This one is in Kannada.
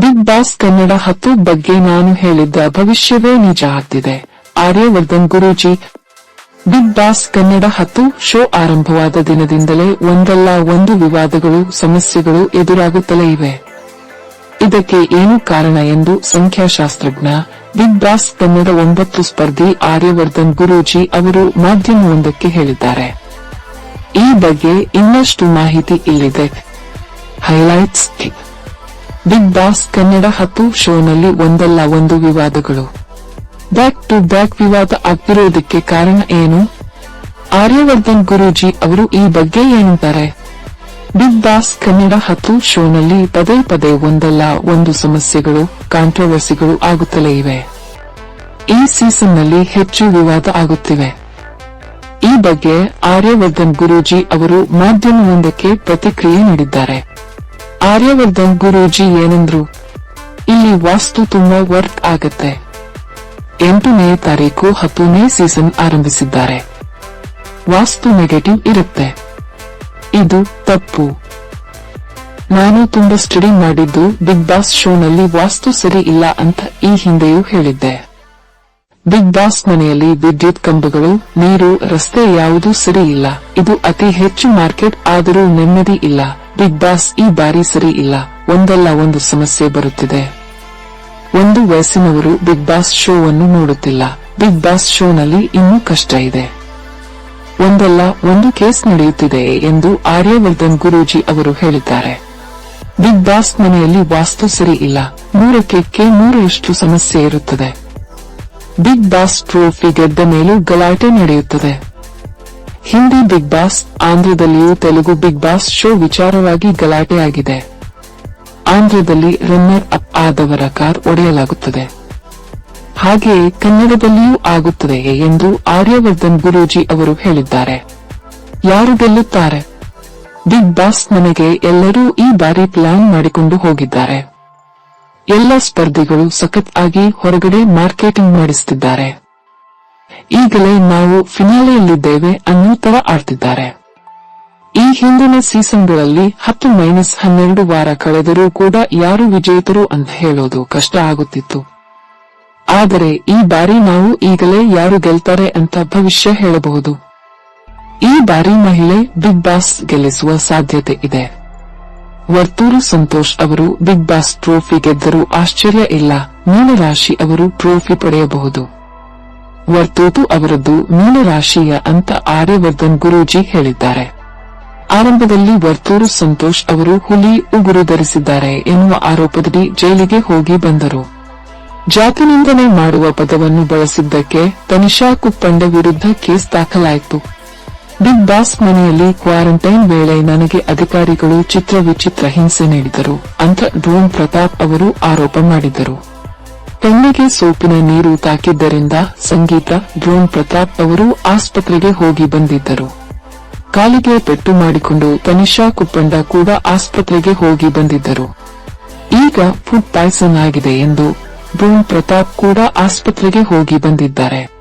ಬಿಗ್ ಬಾಸ್ ಕನ್ನಡ ಹತ್ತು ಬಗ್ಗೆ ನಾನು ಹೇಳಿದ್ದ ಭವಿಷ್ಯವೇ ನಿಜ ಆಗ್ತಿದೆ. ಆರ್ಯವರ್ಧನ್ ಗುರೂಜಿ. ಬಿಗ್ ಬಾಸ್ ಕನ್ನಡ ಹತ್ತು ಶೋ ಆರಂಭವಾದ ದಿನದಿಂದಲೇ ಒಂದಲ್ಲ ಒಂದು ವಿವಾದಗಳು, ಸಮಸ್ಯೆಗಳು ಎದುರಾಗುತ್ತಲೇ ಇವೆ. ಇದಕ್ಕೆ ಏನು ಕಾರಣ ಎಂದು ಸಂಖ್ಯಾಶಾಸ್ತ್ರಜ್ಞ, ಬಿಗ್ ಬಾಸ್ ಕನ್ನಡ ಒಂಬತ್ತು ಸ್ಪರ್ಧಿ ಆರ್ಯವರ್ಧನ್ ಗುರೂಜಿ ಅವರು ಮಾಧ್ಯಮವೊಂದಕ್ಕೆ ಹೇಳಿದ್ದಾರೆ. ಈ ಬಗ್ಗೆ ಇನ್ನಷ್ಟು ಮಾಹಿತಿ ಇಲ್ಲಿದೆ. ಹೈಲೈಟ್ಸ್ ಬಿಗ್ ಬಾಸ್ ಕನ್ನಡ ಹತ್ತು ಶೋನಲ್ಲಿ ಒಂದಲ್ಲ ಒಂದು ವಿವಾದಗಳು. ಬ್ಯಾಕ್ ಟು ಬ್ಯಾಕ್ ವಿವಾದ ಆಗ್ತಿರೋದಕ್ಕೆ ಕಾರಣ ಏನು? ಆರ್ಯವರ್ಧನ್ ಗುರೂಜಿ ಅವರು ಈ ಬಗ್ಗೆ ಏನಂತಾರೆ ಬಿಗ್ ಬಾಸ್ ಕನ್ನಡ ಹತ್ತು ಶೋನಲ್ಲಿ ಪದೇ ಪದೇ ಒಂದಲ್ಲ ಒಂದು ಸಮಸ್ಯೆಗಳು, ಕಾಂಟ್ರವರ್ಸಿಗಳು ಆಗುತ್ತಲೇ ಇವೆ. ಈ ಸೀಸನ್ನಲ್ಲಿ ಹೆಚ್ಚು ವಿವಾದ ಆಗುತ್ತಿವೆ. ಈ ಬಗ್ಗೆ ಆರ್ಯವರ್ಧನ್ ಗುರೂಜಿ ಅವರು ಮಾಧ್ಯಮವೊಂದಕ್ಕೆ ಪ್ರತಿಕ್ರಿಯೆ ನೀಡಿದ್ದಾರೆ. ಆರ್ಯವರ್ಧನ್ ಗುರೂಜಿ ಏನಂದ್ರು, ಇಲ್ಲಿ ವಾಸ್ತು ತುಂಬಾ ವರ್ಕ್ ಆಗತ್ತೆ. ಎಂಟನೇ ತಾರೀಕು ಹತ್ತನೇ ಸೀಸನ್ ಆರಂಭಿಸಿದ್ದಾರೆ. ವಾಸ್ತು ನೆಗೆಟಿವ್ ಇರುತ್ತೆ. ಇದು ತಪ್ಪು. ನಾನು ತುಂಬಾ ಸ್ಟಡಿ ಮಾಡಿದ್ದು ಬಿಗ್ ಬಾಸ್ ಶೋನಲ್ಲಿ ವಾಸ್ತು ಸರಿ ಇಲ್ಲ ಅಂತ ಈ ಹಿಂದೆಯೂ ಹೇಳಿದ್ದೆ. ಬಿಗ್ ಬಾಸ್ ಮನೆಯಲ್ಲಿ ವಿದ್ಯುತ್ ಕಂಬಗಳು, ನೀರು, ರಸ್ತೆ ಯಾವುದೂ ಸರಿ ಇಲ್ಲ. ಇದು ಅತಿ ಹೆಚ್ಚು ಮಾರ್ಕೆಟ್ ಆದರೂ ನೆಮ್ಮದಿ ಇಲ್ಲ. ಬಿಗ್ ಬಾಸ್ ಈ ಬಾರಿ ಸರಿ ಇಲ್ಲ. ಒಂದಲ್ಲ ಒಂದು ಸಮಸ್ಯೆ ಬರುತ್ತಿದೆ. ಒಂದು ವಯಸ್ಸಿನವರು ಬಿಗ್ ಬಾಸ್ ಶೋವನ್ನು ನೋಡುತ್ತಿಲ್ಲ. ಬಿಗ್ ಬಾಸ್ ಶೋನಲ್ಲಿ ಇನ್ನೂ ಕಷ್ಟ ಇದೆ. ಒಂದಲ್ಲ ಒಂದು ಕೇಸ್ ನಡೆಯುತ್ತಿದೆ ಎಂದು ಆರ್ಯವರ್ಧನ್ ಗುರೂಜಿ ಅವರು ಹೇಳಿದ್ದಾರೆ. ಬಿಗ್ ಬಾಸ್ ಮನೆಯಲ್ಲಿ ವಾಸ್ತು ಸರಿ ಇಲ್ಲ. ನೂರಕ್ಕೆ ಕೆ ನೂರರಷ್ಟು ಸಮಸ್ಯೆ ಇರುತ್ತದೆ. ಬಿಗ್ ಬಾಸ್ ಟ್ರೋಫಿ ಗೆದ್ದ ಮೇಲೂ ಗಲಾಟೆ ನಡೆಯುತ್ತದೆ. ಹಿಂದಿ ಬಿಗ್ ಬಾಸ್, ಆಂಧ್ರದಲ್ಲಿಯೂ ತೆಲುಗು ಬಿಗ್ ಬಾಸ್ ಶೋ ವಿಚಾರವಾಗಿ ಗಲಾಟೆ ಆಗಿದೆ ಆಂಧ್ರದಲ್ಲಿ ರನ್ನರ್ ಅಪ್ ಆದವರ ಕಾರ್ ಒಡೆಯಲಾಗುತ್ತದೆ. ಹಾಗೆಯೇ ಕನ್ನಡದಲ್ಲಿಯೂ ಆಗುತ್ತದೆ ಎಂದು ಆರ್ಯವರ್ಧನ್ ಗುರೂಜಿ ಅವರು ಹೇಳಿದ್ದಾರೆ. ಯಾರು ಗೆಲ್ಲುತ್ತಾರೆ? ಬಿಗ್ ಬಾಸ್ ನನಗೆ ಎಲ್ಲರೂ ಈ ಬಾರಿ ಪ್ಲಾನ್ ಮಾಡಿಕೊಂಡು ಹೋಗಿದ್ದಾರೆ. ಎಲ್ಲ ಸ್ಪರ್ಧಿಗಳು ಸಖತ್ ಆಗಿ ಹೊರಗಡೆ ಮಾರ್ಕೆಟಿಂಗ್ ಮಾಡಿಸುತ್ತಿದ್ದಾರೆ ಈಗಲೇ ನಾವು ಫಿನಾಲೆಯಲ್ಲಿದ್ದೇವೆ ಅನ್ನೋ ತರ ಆಡ್ತಿದ್ದಾರೆ. ಈ ಹಿಂದಿನ ಸೀಸನ್ಗಳಲ್ಲಿ ಹತ್ತು ಮೈನಸ್ ಹನ್ನೆರಡು ವಾರ ಕಳೆದರೂ ಕೂಡ ಯಾರು ವಿಜೇತರು ಅಂತ ಹೇಳೋದು ಕಷ್ಟ ಆಗುತ್ತಿತ್ತು. ಆದರೆ ಈ ಬಾರಿ ನಾವು ಈಗಲೇ ಯಾರು ಗೆಲ್ತಾರೆ ಅಂತ ಭವಿಷ್ಯ ಹೇಳಬಹುದು. ಈ ಬಾರಿ ಮಹಿಳೆ ಬಿಗ್ ಬಾಸ್ ಗೆಲ್ಲಿಸುವ ಸಾಧ್ಯತೆ ಇದೆ. ವರ್ತೂರು ಸಂತೋಷ್ ಅವರು ಬಿಗ್ ಬಾಸ್ ಟ್ರೋಫಿ ಗೆದ್ದರೂ ಆಶ್ಚರ್ಯ ಇಲ್ಲ. ಮೀನರಾಶಿ ಅವರು ಟ್ರೋಫಿ ಪಡೆಯಬಹುದು. ವರ್ತೂತು ಅವರದ್ದು ಮೀನರಾಶಿಯ ಅಂತ ಆರ್ಯವರ್ಧನ್ ಗುರೂಜಿ ಹೇಳಿದ್ದಾರೆ. ಆರಂಭದಲ್ಲಿ ವರ್ತೂರು ಸಂತೋಷ್ ಅವರು ಹುಲಿ ಉಗುರು ಧರಿಸಿದ್ದಾರೆ ಎನ್ನುವ ಆರೋಪದಡಿ ಜೈಲಿಗೆ ಹೋಗಿ ಬಂದರು. ಜಾತಿನಿಂದನೆ ಮಾಡುವ ಪದವನ್ನು ಬಳಸಿದ್ದಕ್ಕೆ ತನಿಷಾ ಕುಪ್ಪಂಡ ವಿರುದ್ಧ ಕೇಸ್ ದಾಖಲಾಯಿತು. ಬಿಗ್ ಬಾಸ್ ಮನೆಯಲ್ಲಿ ಕ್ವಾರಂಟೈನ್ ವೇಳೆ ನನಗೆ ಅಧಿಕಾರಿಗಳು ಚಿತ್ರ ವಿಚಿತ್ರ ಹಿಂಸೆ ನೀಡಿದರು ಅಂತ ಡ್ರೋನ್ ಪ್ರತಾಪ್ ಅವರು ಆರೋಪ ಮಾಡಿದರು ಕಣ್ಣಿಗೆ ಸೋಪಿನ ನೀರು ತಾಕಿದ್ದರಿಂದ ಸಂಗೀತ ಡ್ರೋನ್ ಪ್ರತಾಪ್ ಅವರು ಆಸ್ಪತ್ರೆಗೆ ಹೋಗಿ ಬಂದಿದ್ದರು. ಕಾಲಿಗೆ ಪೆಟ್ಟು ಮಾಡಿಕೊಂಡು ತನಿಷಾ ಕುಪ್ಪಂಡ ಕೂಡ ಆಸ್ಪತ್ರೆಗೆ ಹೋಗಿ ಬಂದಿದ್ದರು. ಈಗ ಫುಡ್ ಪಾಯ್ಸನ್ ಆಗಿದೆ ಎಂದು ಡ್ರೋನ್ ಪ್ರತಾಪ್ ಕೂಡ ಆಸ್ಪತ್ರೆಗೆ ಹೋಗಿ ಬಂದಿದ್ದಾರೆ.